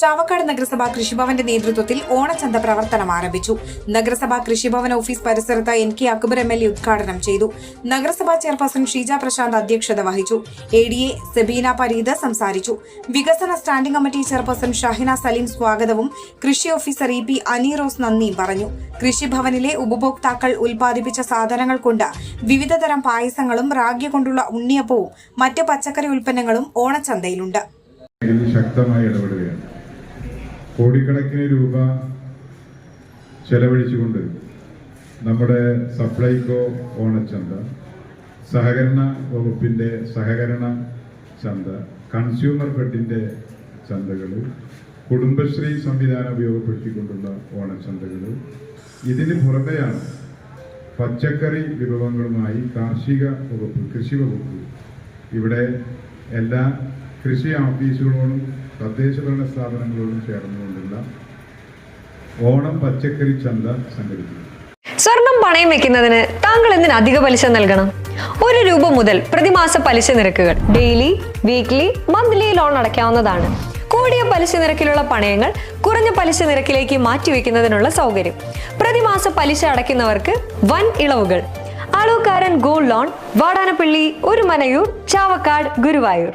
Chavakkad നഗരസഭാ കൃഷിഭവന്റെ നേതൃത്വത്തിൽ ഓണച്ചന്ത പ്രവർത്തനം ആരംഭിച്ചു. നഗരസഭാ കൃഷിഭവൻ ഓഫീസ് പരിസരത്ത് N K Akbar M L A ഉദ്ഘാടനം ചെയ്തു. നഗരസഭാ ചെയർപേഴ്സൺ ഷീജ പ്രശാന്ത് അധ്യക്ഷത വഹിച്ചു. A D A Sebeena Pareed സംസാരിച്ചു. വികസന standing committee chairperson Shahina Saleem സ്വാഗതവും കൃഷി ഓഫീസർ ഇ പി അനീറോസ് നന്ദിയും പറഞ്ഞു. കൃഷിഭവനിലെ ഉപഭോക്താക്കൾ ഉൽപ്പാദിപ്പിച്ച സാധനങ്ങൾ കൊണ്ട് വിവിധതരം പായസങ്ങളും റാഗ്യ കൊണ്ടുള്ള ഉണ്ണിയപ്പവും മറ്റ് പച്ചക്കറി ഉൽപ്പന്നങ്ങളും ഓണച്ചന്തയിലുണ്ട്. ശക്തമായി ഇടപെടുകയാണ്. കോടിക്കണക്കിന് രൂപ ചെലവഴിച്ചുകൊണ്ട് നമ്മുടെ സപ്ലൈകോ ഓണച്ചന്ത സഹകരണ വകുപ്പിന്റെ സഹകരണ ചന്ത കൺസ്യൂമർ ഫെഡിന്റെ ചന്തകൾ കുടുംബശ്രീ സംവിധാനം ഉപയോഗപ്പെടുത്തിക്കൊണ്ടുള്ള ഓണച്ചന്തകൾ. ഇതിന് പുറമെയാണ് പച്ചക്കറി വിഭവങ്ങളുമായി കാർഷിക വകുപ്പ് കൃഷി വകുപ്പ് ഇവിടെ എല്ലാ കൃഷി ഓഫീസുകളോടും തദ്ദേശ ഭരണ സ്ഥാപനങ്ങളോടും ചേർന്നുകൊണ്ടുള്ള ഓണം പച്ചക്കറി ചന്ത സംഘടിപ്പിക്കും സ്വർണം പണയം വെക്കുന്നതിന് താങ്കൾ എന്തിന് അധിക പലിശ നൽകണം? ഒരു രൂപ മുതൽ പ്രതിമാസ പലിശ നിരക്കുകൾ ഡെയിലി വീക്ക്ലി മന്ത്ലി ലോൺ അടയ്ക്കാവുന്നതാണ്. കൂടിയ പലിശ നിരക്കിലുള്ള പണയങ്ങൾ കുറഞ്ഞ പലിശ നിരക്കിലേക്ക് മാറ്റിവെക്കുന്നതിനുള്ള സൗകര്യം. പ്രതിമാസ പലിശ അടയ്ക്കുന്നവർക്ക് വൻ ഇളവുകൾ. ആളൂക്കാരൻ ഗോൾഡ് ലോൺ വാടാനപ്പള്ളി ഒരു മനയൂർ ചാവക്കാട് ഗുരുവായൂർ.